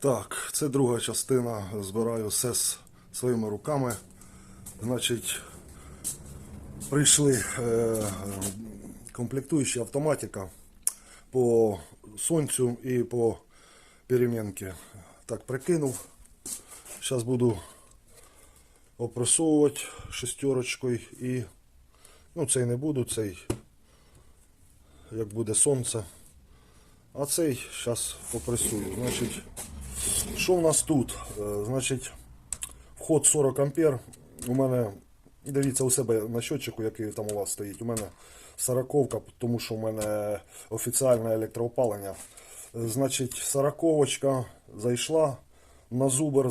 Так, це друга частина. Збираю все своїми руками. Значить, прийшли е, комплектуючі автоматика по сонцю і по перемінки. Так, прикинув. Зараз буду опресовувати шестерочкою і ну цей не буду, цей як буде сонце. А цей зараз попресую. Значить, що в нас тут? Е, Значить, вход 40 ампер. У мене, дивіться у себе на щотчику, який там у вас стоїть. У мене 40 тому що у мене офіціальне електроопалення. Е, Значить, 40 зайшла на зубер.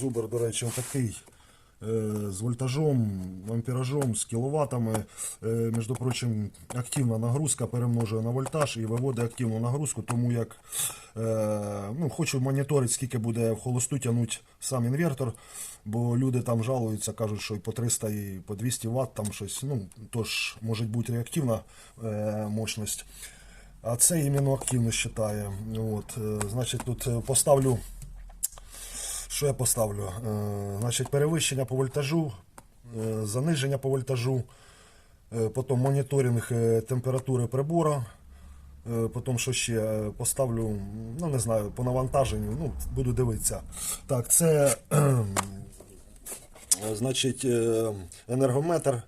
Зубер, до речі, такий е, з вольтажом, амперажом, з кіловатами. Е, Між прочим, активна нагрузка перемножує на вольтаж і виводить активну нагрузку, тому як е, ну, хочу моніторити, скільки буде в холосту тягнути сам інвертор, бо люди там жалуються, кажуть, що і по 300, і по 200 Вт там щось. Ну, тож може бути реактивна е, мощність. А це іменно активно вважає. От, значить, тут поставлю що я поставлю? Е, значить, перевищення по вольтажу, е, заниження по вольтажу, е, потім моніторинг температури прибора. Е, Потім що ще поставлю, ну не знаю, по навантаженню, ну, буду дивитися. Так, це значить, енергометр.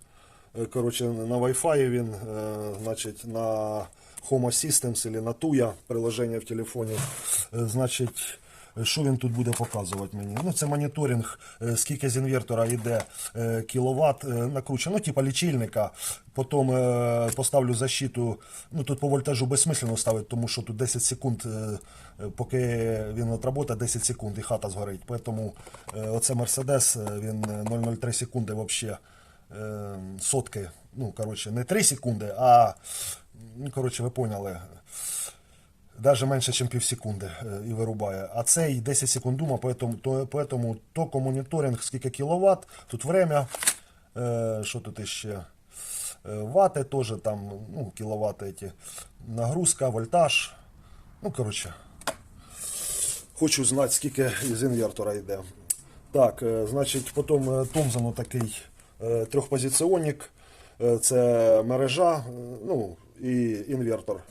Коротше, на Wi-Fi він, значить, на Home Systems или на Tuya приложення в телефоні. Значить, що він тут буде показувати мені? Ну, це моніторинг, е, скільки з інвертора йде е, кіловат накручено, ну, типа лічильника. Потім е, поставлю защиту. Ну, тут по вольтажу безсмислено ставити, тому що тут 10 секунд, е, е, поки він отработає, 10 секунд і хата згорить. Тому е, оце Мерседес, е, він е, 0,03 секунди взагалі е, сотки. Ну, коротше, не 3 секунди, а ну, коротше, ви поняли. Навіть менше, ніж пів секунди е, і вирубає. А цей 10 секунд дума, поэтому, то, поэтому моніторинг, скільки кіловат, тут время, е, що тут іще, е, вати теж там, ну, кіловати ці, нагрузка, вольтаж. Ну, коротше, хочу знати, скільки із інвертора йде. Так, значить, потім Томзону такий трьохпозиціонник, це мережа, ну, і інвертор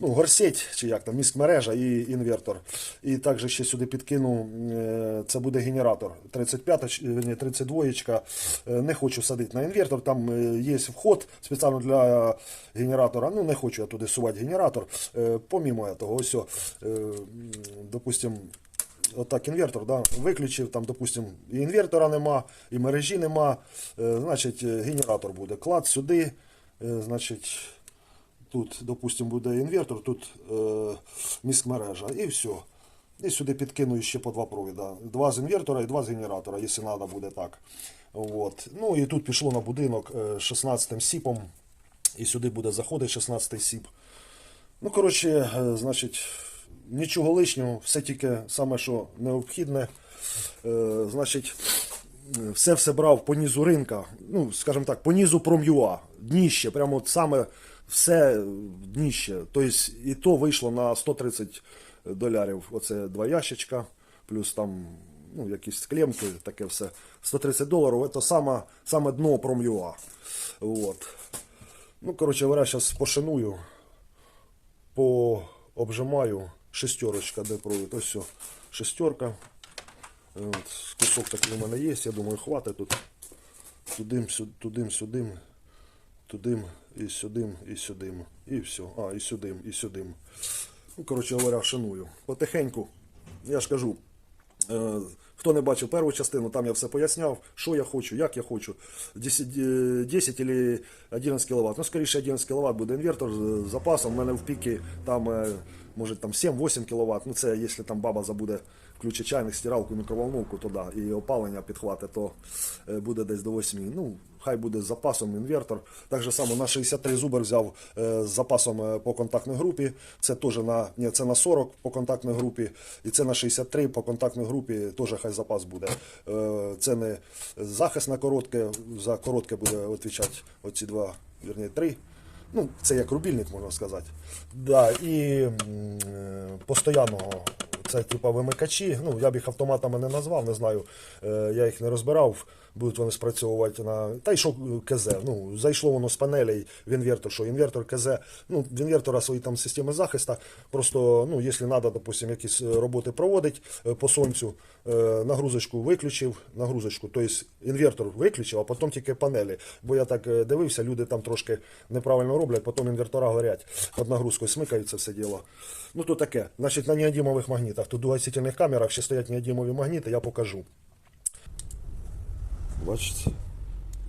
ну, горсеть, чи як там, міськ мережа і інвертор. І також ще сюди підкину, е, це буде генератор 35, верні, 32. Е, Не хочу садити на інвертор, там е, є вход спеціально для генератора. Ну, не хочу я туди сувати генератор. Е, Помімо того, ось, о, е, м, допустим, Отак інвертор, да, виключив, там, допустим, і інвертора нема, і мережі нема. Значить, генератор буде. Клад сюди, значить, Тут, допустим, буде інвертор, тут е, міськмережа і все. І сюди підкину ще по два провіда. Два з інвертора і два з генератора, якщо треба буде так. От. Ну і тут пішло на будинок е, 16 сіпом. І сюди буде заходити 16 сіп. Ну, коротше, е, значить, нічого лишнього, все тільки саме, що необхідне. Е, значить, е, все все брав по низу ринка, ну, скажімо так, по низу Пром'юа, дніще, прямо саме все дніще. Тобто і то вийшло на 130 долярів. Оце два ящичка, плюс там ну, якісь клемки, таке все. 130 доларів це саме, саме дно Пром'юа. Вот. Ну, коротше говоря, зараз пошаную, пообжимаю шестерочка, де провід. Ось все, шестерка. От, кусок такий у мене є, я думаю, хватить тут. Тудим, сюди, тудим, і сюдим, і сюдим. І все. А, і сюдим, і сюдим. Ну, коротше говоря, шаную. Потихеньку, я ж кажу, е, хто не бачив першу частину, там я все поясняв, що я хочу, як я хочу. 10, е, 10 или 11 кВт. Ну, скоріше 11 кВт буде інвертор з запасом. У мене в піки там, е, може там 7-8 кВт. Ну, це якщо там баба забуде включити чайник, стиралку, мікроволновку, то да, і опалення підхватить, то е, буде десь до 8. Ну, хай буде з запасом інвертор. Так же само на 63 зубр взяв е, з запасом е, по контактній групі. Це теж на, ні, це на 40 по контактній групі, і це на 63 по контактній групі теж хай запас буде. Це не захист на коротке, за коротке буде відповідати оці два, вірні, три. Ну, це як рубільник, можна сказати. Да, і постоянного Це типа вимикачі. Ну, я б їх автоматами не назвав, не знаю. Е, я їх не розбирав. Будуть вони спрацьовувати на. Та й що е, КЗ. Ну, зайшло воно з панелей в інвертор, що інвертор КЗ. Ну, в інвертора свої там системи захисту. Просто, ну, якщо треба, допустим, якісь е, роботи проводить по сонцю, нагрузочку виключив, нагрузочку, тобто інвертор виключив, а потім тільки панелі. Бо я так дивився, люди там трошки неправильно роблять, потім інвертора горять. Під нагрузкою смикаються все діло. Ну то таке. Значить, на неодімових магнітах. Тут у гасительних камерах ще стоять неодімові магніти, я покажу. Бачите,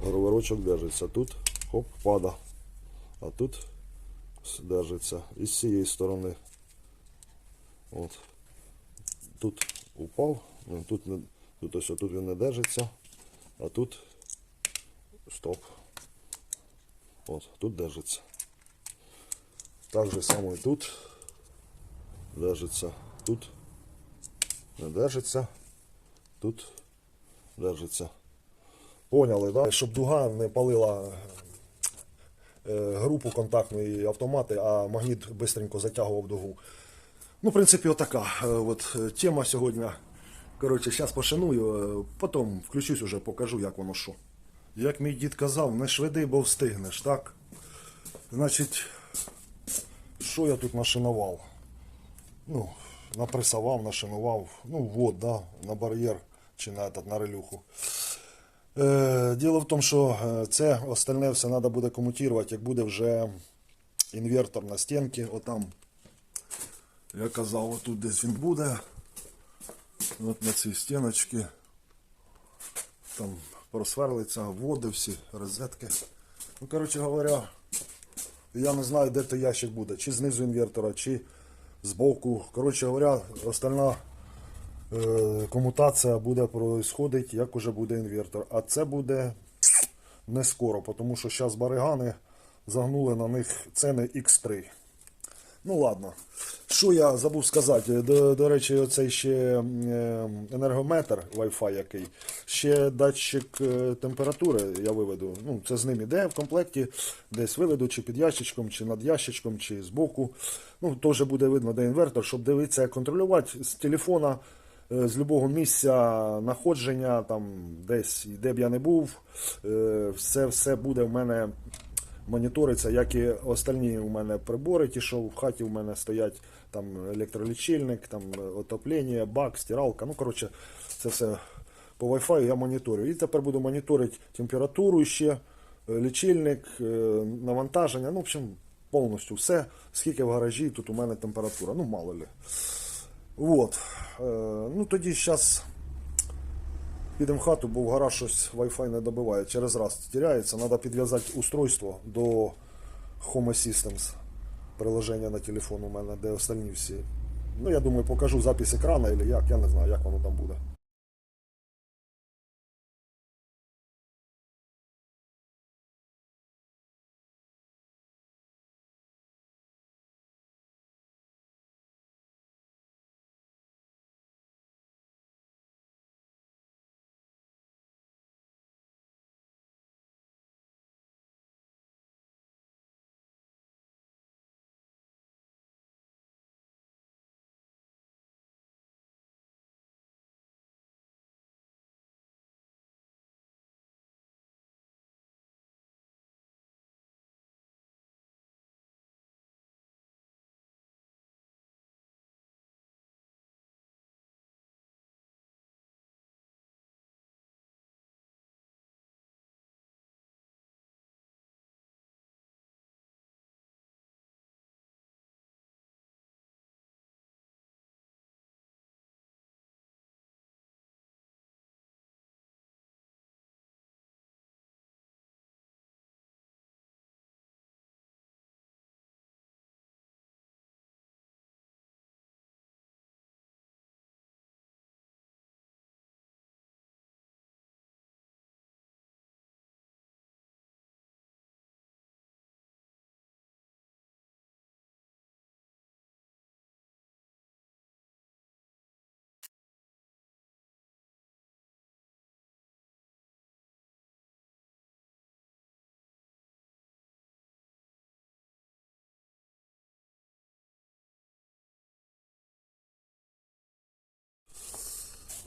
гороварочок держиться. Тут хоп, пада. А тут держиться. І з цієї сторони. От. Тут упав, ну, тут, не, тут ось тут він не держиться, а тут стоп. От, тут держиться. Так же само і тут держиться. Тут держиться. Тут держиться. Поняли, да? Щоб дуга не палила е, групу контактної автомати, а магніт швидко затягував дугу. Ну, в принципі, отака е, от, е, тема сьогодні. Коротше, зараз пошаную, потім включусь уже, покажу, як воно що. Як мій дід казав, не швиди, бо встигнеш, так? Значить, що я тут нашинував? Ну, напресував, нашинував, ну, вот, да, на бар'єр чи на, этот, на релюху. Е, діло в тому, що е, це остальне все треба буде комутувати, як буде вже інвертор на стінці, отам. Я казав, отут десь він буде. От на цій стіночці. Там просверлиться, води всі, розетки. Ну, коротше говоря, я не знаю, де той ящик буде, чи знизу інвертора, чи збоку. Коротше говоря, остальна е, комутація буде происходити, як уже буде інвертор. А це буде не скоро, тому що зараз баригани загнули на них ціни X3. Ну ладно. Що я забув сказати? До, до речі, оцей ще е, енергометр Wi-Fi який. Ще датчик е, температури я виведу. Ну, це з ним іде в комплекті. Десь виведу, чи під ящичком, чи над ящичком, чи збоку. Ну, теж буде видно, де інвертор, щоб дивитися, контролювати з телефона. е, З любого місця знаходження, там десь де б я не був, е, все, все буде в мене моніториться, як і остальні у мене прибори, ті, що в хаті у мене стоять, там електролічильник, там отоплення, бак, стиралка. Ну, коротше, це все по Wi-Fi я моніторю. І тепер буду моніторити температуру ще, е, лічильник, е, навантаження. Ну, в общем, повністю все. Скільки в гаражі тут у мене температура. Ну, мало ли. Вот. Е, Ну, тоді зараз Підемо в хату, бо в гараж щось Wi-Fi не добиває. Через раз тіряється. Треба підв'язати устройство до Home Systems. Приложення на телефон у мене, де остальні всі. Ну, я думаю, покажу запис екрану, або як, я не знаю, як воно там буде.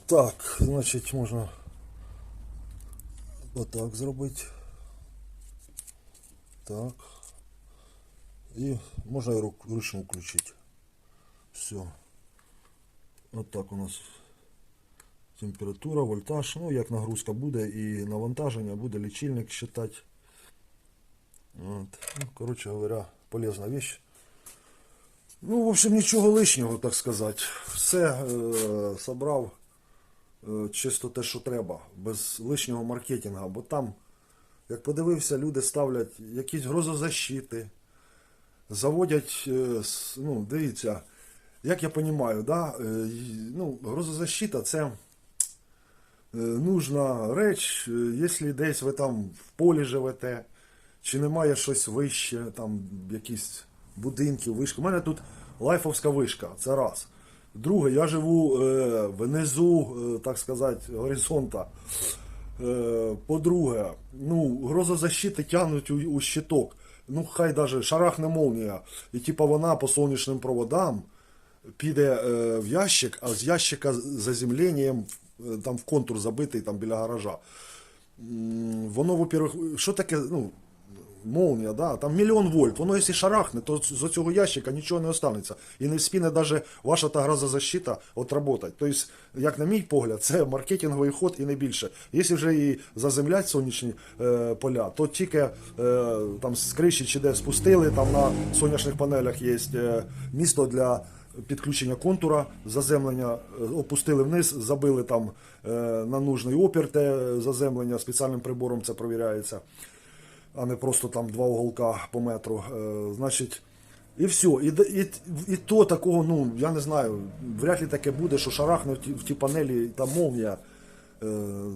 Так, значить, можна отак зробити. Так. І можна і ручну включити. Все. Отак у нас температура, вольтаж. Ну, як нагрузка буде і навантаження, буде лічильник считати. От. Ну, коротше говоря, полезна вещь. Ну, в общем, нічого лишнього, так сказати. Все е, собрав е, чисто те, що треба, без лишнього маркетингу. Бо там, як подивився, люди ставлять якісь грозозащити, заводять, е, ну, дивіться, як я розумію, да, е, ну, грозозащита це е, нужна реч, е, якщо десь ви там в полі живете, чи немає щось вище, там якісь будинки, вишки. У мене тут лайфовська вишка, це раз. Друге, я живу е, внизу, е, так сказати, горизонта. Е, по-друге, ну, грозозащити тягнуть у, у щиток. Ну, хай даже шарахне молнія. І типа вона по сонячним проводам піде е, в ящик, а з ящика заземленням е, там в контур забитий там біля гаража. Воно, во-первых, що таке, ну, молнія, да, там мільйон вольт. Воно, якщо шарахне, то з цього ящика нічого не останеться. І не вспіне навіть ваша та грозозащита отработать. Тобто, як на мій погляд, це маркетинговий ход і не більше. Якщо вже і заземлять сонячні е, поля, то тільки е, там з криші чи де спустили, там на сонячних панелях є е, місто для підключення контура, заземлення е, опустили вниз, забили там е, на нужний опір те заземлення, спеціальним прибором це провіряється а не просто там два уголка по метру. Е, значить, і все. І, і, і то такого, ну, я не знаю, вряд ли таке буде, що шарахне в ті, в ті панелі там молнія. Е,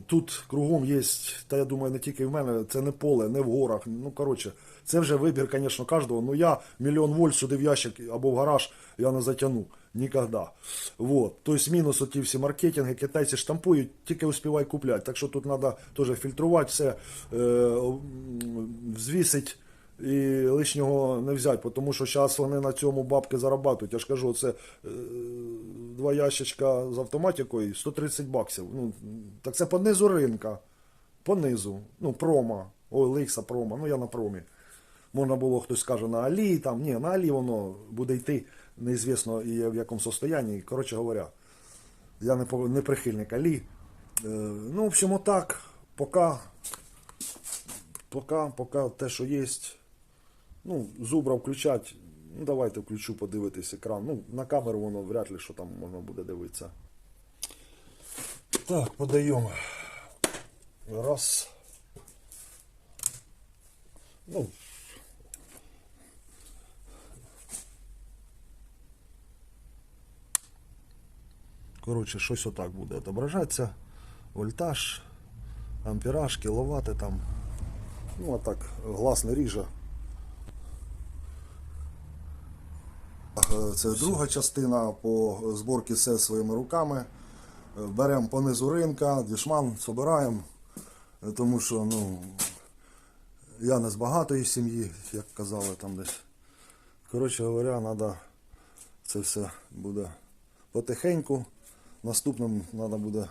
тут кругом є, та я думаю, не тільки в мене, це не поле, не в горах. Ну, коротше, це вже вибір, звісно, кожного. Ну я мільйон вольт сюди в ящик або в гараж я не затягну. Ніколи. Вот. Тобто мінус оті всі маркетинги, китайці штампують, тільки успівай купляти. Так що тут треба теж фільтрувати все, м, взвісить і лишнього не взяти, тому що зараз вони на цьому бабки зарабатують. Я ж кажу, це е, два ящичка з автоматикою 130 баксів. Ну, так це по низу ринка. По низу. Ну, промо. Ой, Ликса промо. Ну я на промі. Можна було хтось скаже на Алі, там, ні, на Алі воно буде йти, неізвісно і в якому состоянні. Коротше говоря, я не, прихильник Алі. Е, ну, в общем, отак, поки, поки, поки те, що є. Ну, зубра включать. Ну, давайте включу, подивитись екран. Ну, на камеру воно вряд ли що там можна буде дивитися. Так, подаємо. Раз. Ну. Коротше, щось отак буде відображатися. Вольтаж, ампераж, кіловати там. Ну, а так, глаз не ріже. Е, Це друга частина по зборці все своїми руками. Е, Беремо по низу ринка, дішман, собираємо. Е, Тому що ну, я не з багатої сім'ї, як казали там десь. Коротше говоря, треба це все буде потихеньку. Наступним треба буде,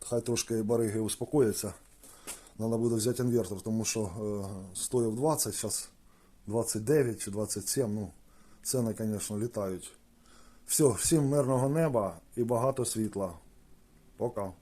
хай трошки бариги успокояться. Треба буде взяти інвертор, тому що е, стоїв 20, зараз 29 чи 27. Ну, ціни, звісно, літають. Все, всім мирного неба і багато світла. Пока.